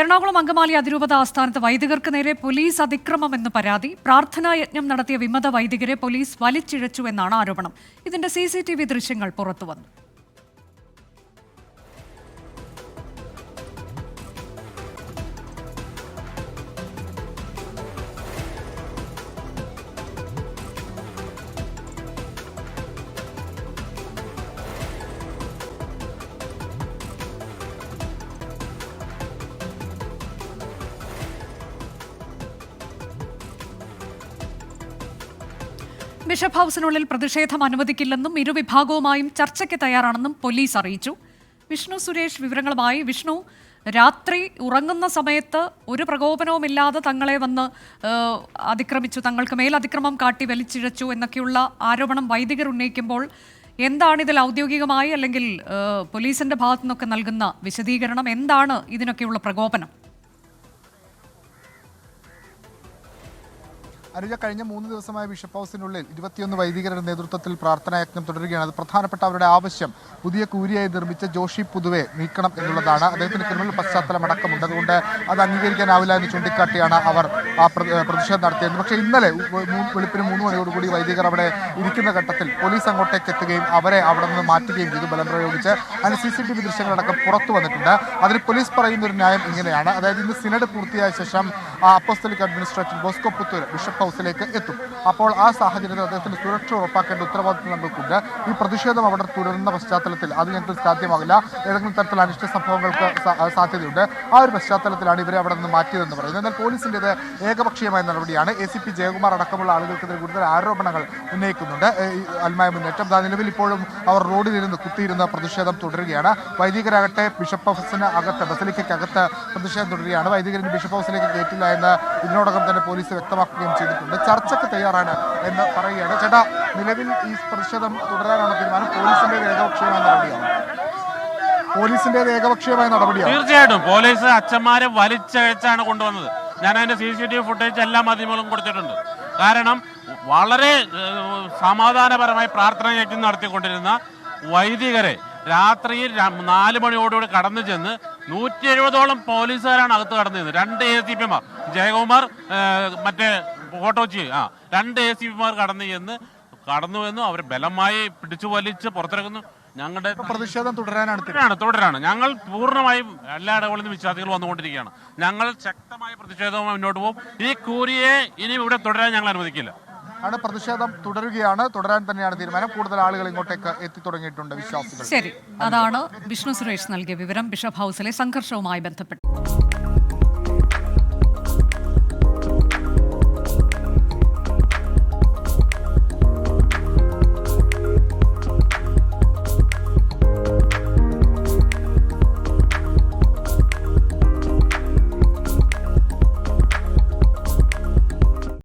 എറണാകുളം അങ്കമാലി അതിരൂപത ആസ്ഥാനത്ത് വൈദികർക്ക് നേരെ പോലീസ് അതിക്രമം എന്ന് പരാതി. പ്രാർത്ഥനാ യജ്ഞം നടത്തിയ വിമത വൈദികരെ പോലീസ് വലിച്ചിഴച്ചു എന്നാണ് ആരോപണം. ഇതിന്റെ സി ദൃശ്യങ്ങൾ പുറത്തുവന്നു. ബിഷപ്പ് ഹൌസിനുള്ളിൽ പ്രതിഷേധം അനുവദിക്കില്ലെന്നും ഇരുവിഭാഗവുമായും ചർച്ചയ്ക്ക് തയ്യാറാണെന്നും പോലീസ് അറിയിച്ചു. വിഷ്ണു സുരേഷ് വിവരങ്ങളുമായി വിഷ്ണു രാത്രി ഉറങ്ങുന്ന സമയത്ത് ഒരു പ്രകോപനവുമില്ലാതെ തങ്ങളെ വന്ന് അതിക്രമിച്ചു. തങ്ങൾക്ക് മേൽ അതിക്രമം കാട്ടി വലിച്ചിഴച്ചു എന്നൊക്കെയുള്ള ആരോപണം വൈദികർ ഉന്നയിക്കുമ്പോൾ എന്താണ് ഇതിൽ ഔദ്യോഗികമായി അല്ലെങ്കിൽ പോലീസിന്റെ ഭാഗത്തു നിന്നൊക്കെ നൽകുന്ന വിശദീകരണം? എന്താണ് ഇതിനൊക്കെയുള്ള പ്രകോപനം? അനുജ കഴിഞ്ഞ മൂന്ന് ദിവസമായ ബിഷപ്പ് ഹൗസിനുള്ളിൽ ഇരുപത്തിയൊന്ന് വൈദികരുടെ നേതൃത്വത്തിൽ പ്രാർത്ഥനായജ്ഞം തുടരുകയാണ്. അത് പ്രധാനപ്പെട്ട അവരുടെ ആവശ്യം. പുതിയ കൂരിയായി നിർമ്മിച്ച ജോഷി പുതുവെ നീക്കണം എന്നുള്ളതാണ്. അദ്ദേഹത്തിന് ക്രിമിനൽ പശ്ചാത്തലം അടക്കമുണ്ട്. അതുകൊണ്ട് അത് അംഗീകരിക്കാനാവില്ല എന്ന് ചൂണ്ടിക്കാട്ടിയാണ് അവർ ആ പ്രതിഷേധം നടത്തിയത് പക്ഷേ ഇന്നലെ വെളുപ്പിന് മൂന്ന് മണിയോടുകൂടി വൈദികർ അവിടെ ഇരിക്കുന്ന ഘട്ടത്തിൽ പോലീസ് അങ്ങോട്ടേക്ക് എത്തുകയും അവരെ അവിടെ നിന്ന് മാറ്റുകയും ചെയ്തു. ബലം പ്രയോഗിച്ച് അതിന് സി സി ടി വി ദൃശ്യങ്ങളടക്കം പുറത്തു വന്നിട്ടുണ്ട്. അതിന് പോലീസ് പറയുന്ന ഒരു ന്യായം ഇങ്ങനെയാണ്. അതായത് ഇന്ന് സിനഡ് പൂർത്തിയായ ശേഷം ആ apostolic administrator Bosco Puthur bishop ഹൗസിലേക്ക് എത്തും. അപ്പോൾ ആ സാഹചര്യത്തിൽ അദ്ദേഹത്തിന് സുരക്ഷ ഉറപ്പാക്കേണ്ട ഉത്തരവാദിത്വം ഞങ്ങൾക്കുണ്ട് ഈ പ്രതിഷേധം അവിടെ തുടരുന്ന പശ്ചാത്തലത്തിൽ അത് ഞങ്ങൾക്ക് സാധ്യമാകില്ല. ഏതെങ്കിലും തരത്തിലുള്ള അനിഷ്ട സംഭവങ്ങൾക്ക് സാധ്യതയുണ്ട്. ആ ഒരു പശ്ചാത്തലത്തിലാണ് ഇവരെ അവിടെ നിന്ന് മാറ്റിയതെന്ന് പറയുന്നത്. എന്നാൽ പോലീസിന്റെത് ഏകപക്ഷീയമായ നടപടിയാണ്. എ സി പി ജയകുമാർ അടക്കമുള്ള ആളുകൾക്കെതിരെ കൂടുതൽ ആരോപണങ്ങൾ ഉന്നയിക്കുന്നുണ്ട്. അൽമായ മുന്നേറ്റം. നിലവിൽ ഇപ്പോഴും അവർ റോഡിലിരുന്ന് കുത്തിയിരുന്ന പ്രതിഷേധം തുടരുകയാണ്. വൈദികരാകട്ടെ ബിഷപ്പ് ഹൗസിന് അകത്ത് ബസലിക്കകത്ത് പ്രതിഷേധം തുടരുകയാണ്. വൈദികരിന് ബിഷപ്പ് ഹൗസിലേക്ക് കയറ്റില്ല എന്ന് ഇതിനോടകം തന്നെ പോലീസ് വ്യക്തമാക്കുകയും ചെയ്തിട്ടുണ്ട് ചർച്ചയ്ക്ക് തയ്യാറാണ് എന്ന് പറയുകയാണ്. ചേട്ടാ നിലവിൽ ഈ പ്രതിഷേധം തുടരാനാണ് തീരുമാനം പോലീസിന്റെ ഏകപക്ഷീയമായ നടപടിയാണ്? പോലീസിന്റെ ഏകപക്ഷീയമായ നടപടിയാണ്? തീർച്ചയായിട്ടും. പോലീസ് അച്ഛന്മാരെ വലിച്ചഴച്ചാണ് കൊണ്ടുവന്നത്. ഞാൻ അതിന്റെ C C T V footage എല്ലാ മാധ്യമങ്ങളും കൊടുത്തിട്ടുണ്ട്. കാരണം വളരെ സമാധാനപരമായി പ്രാർത്ഥന യജ്ഞം നടത്തിക്കൊണ്ടിരുന്ന വൈദികരെ രാത്രിയിൽ നാല് മണിയോടുകൂടി കടന്നു ചെന്ന് നൂറ്റി എഴുപതോളം പോലീസുകാരാണ് അകത്ത് കടന്നു ചെന്നത് രണ്ട് എ സി പിമാർ ജയകുമാർ മറ്റേ ഫോട്ടോച്ചി ആ രണ്ട് എ സി പിമാർ കടന്നു ചെന്ന് കടന്നു വന്നു അവർ ബലമായി പിടിച്ചു വലിച്ച് പുറത്തിറക്കുന്നു ഞങ്ങളുടെ പ്രതിഷേധം തുടരാനാണ് തുടരാണ് തുടരാണ്. ഞങ്ങൾ പൂർണമായും എല്ലാ ഇടകളിൽ നിന്നും വിശ്വാസികൾ വന്നുകൊണ്ടിരിക്കുകയാണ്. ഞങ്ങൾ ശക്തമായ പ്രതിഷേധവുമായി മുന്നോട്ട് പോകും. ഈ കൂരിയെ ഇനി ഇവിടെ തുടരാൻ ഞങ്ങൾ അനുവദിക്കില്ല. ആണ് പ്രതിഷേധം തുടരുകയാണ്. തുടരാൻ തന്നെയാണ് തീരുമാനം. കൂടുതൽ ആളുകൾ ഇങ്ങോട്ടേക്ക് എത്തി തുടങ്ങിയിട്ടുണ്ട് വിശ്വാസികൾ. ശരി. അതാണ് വിഷ്ണു സുരേഷ് നൽകിയ വിവരം. ബിഷപ്പ് ഹൗസിലെ സംഘർഷവുമായി ബന്ധപ്പെട്ട്.